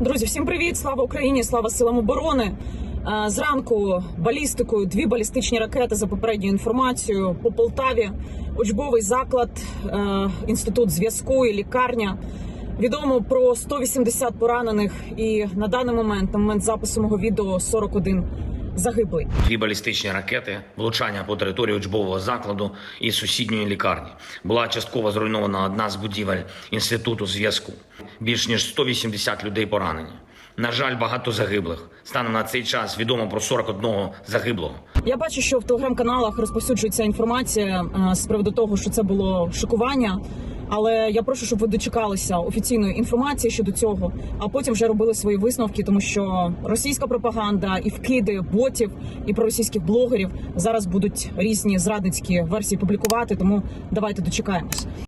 Друзі, всім привіт! Слава Україні! Слава силам оборони! Е, Зранку балістикою дві балістичні ракети за попередньою інформацією по Полтаві. Учбовий заклад, е, інститут зв'язку і лікарня. Відомо про 180 поранених, і на даний момент, на момент запису мого відео, 41 загиблий. Дві балістичні ракети, влучання по території учбового закладу і сусідньої лікарні. Була частково зруйнована одна з будівель інституту зв'язку. Більш ніж 180 людей поранені. На жаль, багато загиблих. Станом на цей час відомо про 41 загиблого. Я бачу, що в телеграм-каналах розповсюджується інформація е, з приводу того, що це було шокування. Але я прошу, щоб ви дочекалися офіційної інформації щодо цього, а потім вже робили свої висновки, тому що російська пропаганда і вкиди ботів і проросійських блогерів зараз будуть різні зрадницькі версії публікувати. Тому давайте дочекаємось.